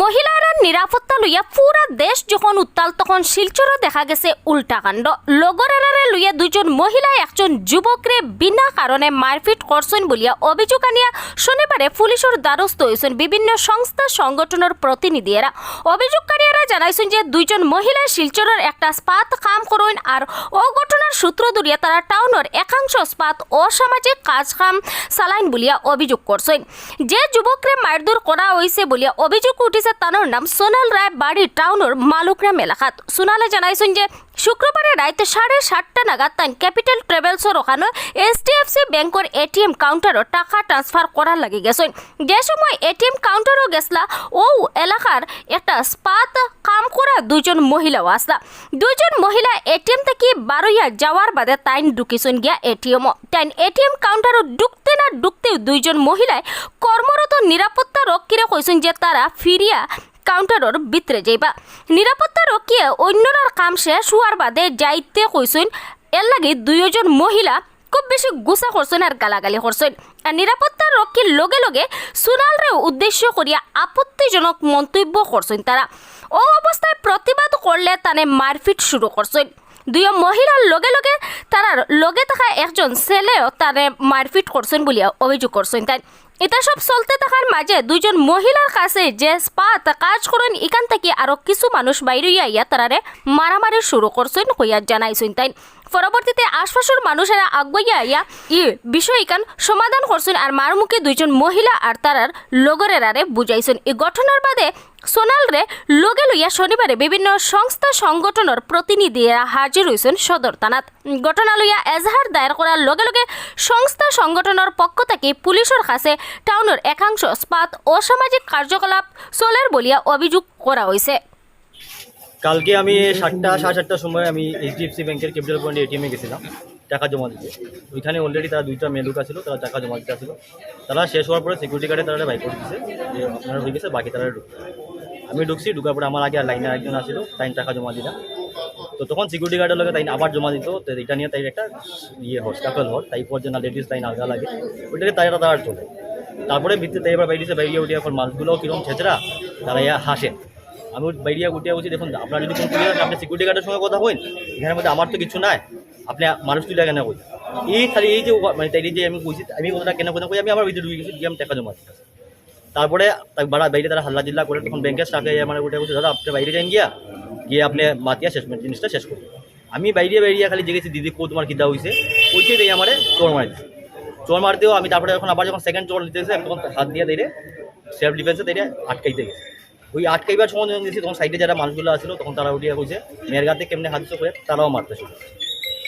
মহিলারা নিরাপত্তা লইয়া পুরা দেশ যখন উত্তাল, তখন শিলচরও দেখা গেছে উল্টা কাণ্ড। লগরেরারে লইয়া দুজন মহিলা একজন যুবকরে বিনা কারণে মারপিট করছেন বলিয়া অভিযোগ আনিয়া শনিবারে পুলিশের দ্বারস্থ হয়েছেন বিভিন্ন সংস্থা সংগঠনের প্রতিনিধিরা অভিযোগকারীরা জানাইছেন যে দুইজন মহিলা শিলচরের একটা স্পাত কাম করেন আর অঘটনার সূত্র ধরিয়া তারা টাউনের একাংশ স্পাত অসামাজিক কাজ কাম চালাইন বলিয়া অভিযোগ করছেন। যে যুবকরে মারধর করা হয়েছে বলিয়া অভিযোগ উঠিছে তানোর নাম সোনাল রায়, বাড়ি টাউনের মালুকরাম এলাকাত। সোনালে জানাইছেন যে শুক্রবারে রাইতে সাড়ে সাতটা নাগাদ তাই ক্যাপিটাল ট্রেভেলসর ওখানে এইচডিএফসি ব্যাংকের এটিএম কাউন্টারও টাকা ট্রান্সফার করার লাগি গেছেন। যে সময় এটিএম কাউন্টারও গেছলা, ও এলাকার একটা স্পাত কাম করা দুইজন মহিলাও আসলা দুইজন মহিলা এটিএম থেকে বারোইয়া যাওয়ার বাদে তাইন ঢুকিছেন গিয়া এটিএমও তাইন এটিএম কাউন্টারও ঢুকতে না ঢুকতে দুইজন মহিলায় কর্মরত নিরাপত্তা রক্ষীরা কইছেন যে তারা ফিরিয়া কাউন্টারর ভিতরে যাইবা। নিরাপত্তা রক্ষীয়ে অন্যরার কাম শেষ হওয়ার বাদে যাইতে কইছেন এর লাগে দুইজন মহিলা খুব বেশি গুছা করছেন আর গালাগালি করছেন আর নিরাপত্তা রক্ষীর লগে লগে সুনালরে উদ্দেশ্য করিয়া আপত্তিজনক মন্তব্য করছেন তারা ও অবস্থায় প্রতিবাদ করলে তানে মারপিট শুরু করছেন দুই মহিলার লগে লগে তারার লগে থাকা একজন ছেলেও তারে মারপিট করছেন বলিয়া অভিযোগ করছেন তাই। এটা সব চলতে থাকার মাঝে দুইজন মহিলার কাছে যে স্পাত কাজ করেন এখান থেকে আরও কিছু মানুষ বাইরে আইয়া তারারে মারামারি শুরু করছেন কইয়া জানাইছেন তাই। পরবর্তীতে আশপাশের মানুষেরা আগুয়াইয়া আইয়া ই বিষয় ইকান সমাধান করছেন আর মারমুখে দুইজন মহিলা আর তারার লগরেরারে বুঝাইছেন এই ঘটনার বাদে সোনালরে লগে লইয়া শনিবারে বিভিন্ন সংস্থা সংগঠনের প্রতিনিধিরা হাজির হয়েছেন সদর থানাত। ঘটনা লইয়া এজাহার দায়ের করার লগে লগে সংস্থা সংগঠনের পক্ষ থেকে পুলিশের কাছে টাউনের একাংশ স্পাত অসামাজিক কার্যকলাপ চলের বলিয়া অভিযোগ করা হয়েছে কালকে আমি সাতটা, সাড়ে সাতটার সময় আমি এইচডিএফসি ব্যাংকের ক্যাপিটাল পয়েন্টে এটিএমে গেছিলাম, টাকা জমা দিতে। ওইখানে অলরেডি তারা দুইটা মেয়ে লোক আছিল তারা টাকা জমা দিতে আসছিল তারা শেষ হওয়ার পরে সিকিউরিটি গার্ডে তারা বাইক করে দিচ্ছে যে আপনারা হয়ে গেছে, বাকি তারা ঢুকতে আমি ঢুকছি, ঢুকার পরে আমার আগে আর লাইনে একজন আসছিল তাই টাকা জমা দিলাম। তো তখন সিকিউরিটি গার্ডের লগে তাই আবার জমা দিত, তো এটা নিয়ে তাই একটা ইয়ে হর স্কাফেল হর তাই পর না লেডিস তাই আলগা লাগে, ওইটাকে তাই তারা চলে তারপরে ভিত্তিতে তাই এবার বাইরেছে বাইরে উঠে এখন মাছগুলোও কীরকম ছেচরা তারা ইয়া হাসে। আমি বাইরিয়া উঠিয়া বলছি, দেখুন, আপনার যদি কোনো ক্লিয়ার আপনি সিকিউরিটি গার্ডের সঙ্গে কথা হইন এখানের মধ্যে আমার তো কিছু নাই। আপনি মানুষ তুলে কেন কই এই খালি এই যে মানে তাই যে আমি কইছি আমি কথাটা কেন কথা কই আমি আমার ভিতরে ঢুকে গেছি আমি টাকা জমা তারপরে বাড়া, বাইরে তারা হাল্লা জিল্লা করে, তখন ব্যাংকের স্টাফে আমার উঠে বলছে, দাদা, আপনি বাইরে যান গিয়া, গিয়ে আপনি মাতিয়া শেষ মানে জিনিসটা শেষ করুন। আমি বাইরে বাইরিয়া খালি জেগেছি, দিদি কো তোমার কিদা হয়েছে ওইটাই দিয়ে আমার চোর মারি চোর মারতেও আমি তারপরে যখন আবার যখন সেকেন্ড চোর দিতেছে আমি তখন হাত দিয়ে দিয়ে সেলফ ডিফেন্সে দিয়ে আটকাইতে গেছে। ওই আটকাইবার সময় যখন দিয়েছি তখন সাইডে যারা মানুষগুলো আসছিল তখন তারা উঠিয়ে কইছে মেয়ের গাতে কেমনে হাত করে তারাও মারতে শুরু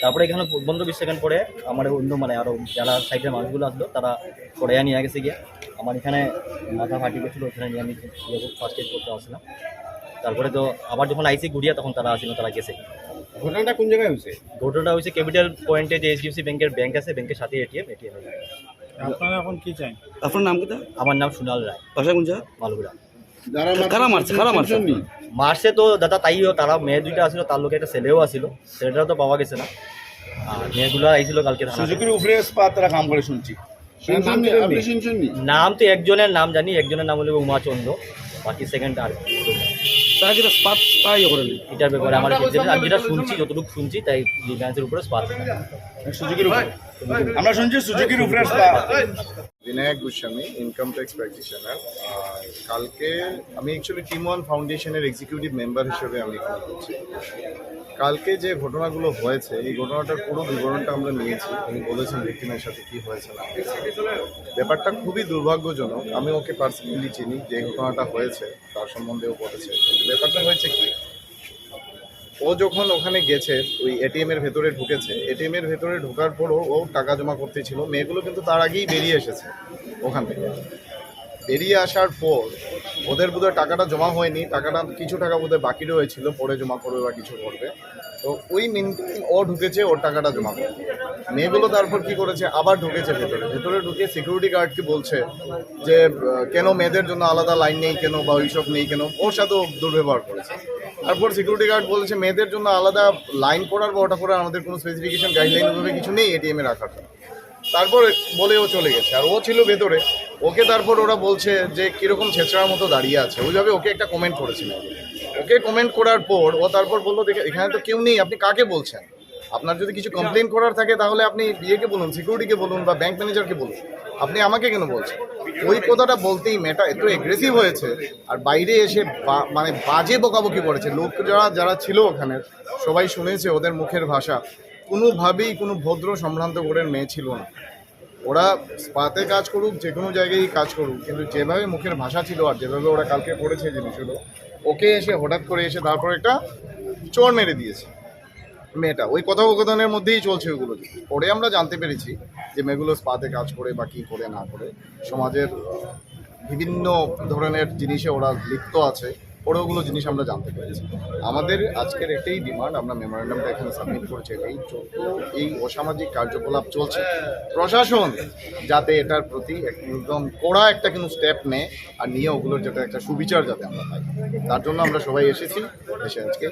তারপরে এখানে বন্ধ বিশ সেকেন্ড পরে আমার অন্য মানে আরও যারা সাইডের মানুষগুলো আসলো তারা পরে নিয়ে গেছে গিয়ে। আমার এখানে মাথা ফাটি গেছিল ওখানে নিয়ে আমি ফার্স্ট এড করতে আসলাম তারপরে তো আবার যখন আইসি ঘুরিয়া তখন তারা আসছিল তারা গেছে। ঘটনাটা কোন জায়গায় হয়েছে? ঘটনাটা হয়েছে ক্যাপিটাল পয়েন্টে যে এইচডিএফসি ব্যাংকের ব্যাংক আছে ব্যাংকের সাথে এটিএম এটিএম আপনারা এখন কি চান আপনার নাম কোথা আমার নাম সুনাল রায়। বাসা কোন জায়গা? মালগুড়া। কারা মারছে কারা মারছে মার্চে তো দাদা তাইও তারা মেয়ে দুইটা আসলো তার লোকে একটা ছেলেও আসলো ছেলেটাও তো পাওয়া গেছে না। আর মেয়েগুলো আইছিল কালকে সুজুকির উপরে তারা কাম করে শুনছি। নাম তো একজনের নাম জানি একজনের নাম হলো উমা চন্দ্র বাকি সেকেন্ড আর। তারা কি স্পাত তাই করেন? এটার ব্যাপারে আমার আমি যেটা শুনছি যতটুকু শুনছি তাই উপরে স্পার্ক সুজুকির উপরে। আমরা শুনছি সুজুকির উপরে Binayak Goswami income tax practitioner আর কালকে আমি অ্যাকচুয়ালি টিম ওয়ান ফাউন্ডেশনের এক্সিকিউটিভ মেম্বার হিসেবে আমি এখানে করছি কালকে যে ঘটনাগুলো হয়েছে, এই ঘটনাটার পুরো বিবরণটা আমরা নিয়েছি। উনি বলেছেন ভিক্টিমের সাথে কি হয়েছে না ব্যাপারটা খুবই দুর্ভাগ্যজনক। আমি ওকে পার্সোনালি চিনি, যে ঘটনাটা হয়েছে, তার সম্বন্ধেও বলেছে। ব্যাপারটা হয়েছে কি ও যখন ওখানে গেছে, ওই এটিএম এর ভেতরে ঢুকেছে এটিএম এর ভেতরে ঢোকার পরও ও টাকা জমা করতে ছিল। মেয়েগুলো কিন্তু তার আগেই বেরিয়ে এসেছে ওখান থেকে। বেরিয়ে আসার পর ওদের বোধহয় টাকাটা জমা হয়নি, টাকাটা কিছু টাকা বোধহয় বাকি রয়েছিল, পরে জমা করবে বা কিছু করবে। তো ওই মিনিট ও ঢুকেছে, ওর টাকাটা জমা করবে। মেয়েগুলো তারপর কি করেছে? আবার ঢুকেছে ভেতরে। ভেতরে ঢুকে সিকিউরিটি গার্ডকে বলছে যে কেন মেয়েদের জন্য আলাদা লাইন নেই কেন বা ওইসব নেই কেন? ওর সাথেও দুর্ব্যবহার করেছে। তারপর সিকিউরিটি গার্ড বলছে, মেয়েদের জন্য আলাদা লাইন করার বা ওটা করার আমাদের কোনো স্পেসিফিকেশন গাইডলাইন ওভাবে কিছু নেই এটিএমে রাখার জন্য। তারপর বলে ও চলে গেছে। আর ও ছিল ভেতরে। ওকে তারপর ওরা বলছে যে, কীরকম ছেঁচড়ার মতো দাঁড়িয়ে আছে? ওইভাবে ওকে একটা কমেন্ট করেছিল। ওকে কমেন্ট করার পর ও তারপর বলল, দেখে, এখানে তো কেউ নেই, আপনি কাকে বলছেন? আপনার যদি কিছু কমপ্লেন করার থাকে, তাহলে আপনি বিয়েকে বলুন সিকিউরিটিকে বলুন বা ব্যাংক ম্যানেজারকে বলুন। আপনি আমাকে কেন বলছেন? ওই কথাটা বলতেই মেয়েটা এত এগ্রেসিভ হয়েছে আর বাইরে এসে মানে বাজে বকাবকি করেছে। লোক যারা যারা ছিল ওখানে, সবাই শুনেছে ওদের মুখের ভাষা। কোনোভাবেই কোনো ভদ্র সম্ভ্রান্ত করে মেয়ে ছিল না। ওরা স্পাতে কাজ করুক, যে কোনো জায়গায় কাজ করুক, কিন্তু যেভাবে মুখের ভাষা ছিল আর যেভাবে ওরা কালকে করেছে জিনিসগুলো, ওকে এসে হঠাৎ করে এসে তারপর একটা চোর মেরে দিয়েছে। মেয়েটা, ওই কথোপকথনের মধ্যেই চলছে ওইগুলো। পরে আমরা জানতে পেরেছি যে মেয়েগুলো স্পাতে কাজ করে বা কী করে না করে। সমাজের বিভিন্ন ধরনের জিনিসে ওরা লিপ্ত আছে। ওগুলো জিনিস আমরা জানতে পেরেছি। আমাদের আজকের এটাই ডিমান্ড আমরা মেমোরেন্ডামটা এখানে সাবমিট করছি এই যত এই অসামাজিক কার্যকলাপ চলছে। প্রশাসন যাতে এটার প্রতি একদম কড়া একটা কিন্তু স্টেপ নেয় আর নিয়ে ওগুলোর যাতে একটা সুবিচার যাতে আমরা পাই। তার জন্য আমরা সবাই এসেছি এসে আজকে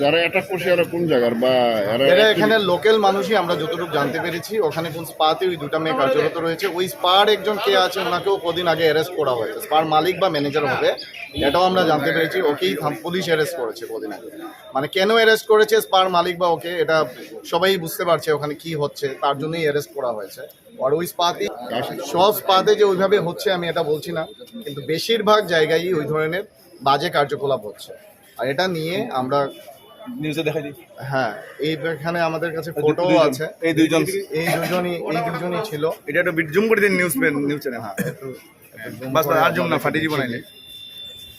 যারা অ্যাটাক করছে এরা কোন জায়গার বা এরা এরা এখানে লোকাল মানুষই আমরা যতটুকু জানতে পেরেছি ওখানে কোন স্পাতে ওই দুটা মেয়ে কার্যরত রয়েছে। ওই স্পার একজন কে আছে ওনাকেও কদিন আগে অ্যারেস্ট করা হয়েছে। স্পার মালিক বা ম্যানেজার হবে। এটাও আমরা জানতে পেরেছি ওকেই পুলিশ অ্যারেস্ট করেছে কদিন আগে। মানে কেন অ্যারেস্ট করেছে স্পার মালিক বা ওকে এটা সবাই বুঝতে পারছে ওখানে কি হচ্ছে তার জন্যই অ্যারেস্ট করা হয়েছে। আর ওই স্পাতে সব স্পাতে যে ওইভাবে হচ্ছে আমি এটা বলছি না কিন্তু বেশিরভাগ জায়গায় ওই ধরনের বাজে কার্যকলাপ হচ্ছে। আর এটা নিয়ে আমরা নিউজে হ্যাঁ আমাদের কাছে ফটো আছে। এই দুইজন। এই দুজনই এই দুজনই ছিল। এটা একটু জুম করে দিন নিউজ নিউজ চ্যানেল হ্যাঁ। বাস আর জুম না আপনাদের ফাটি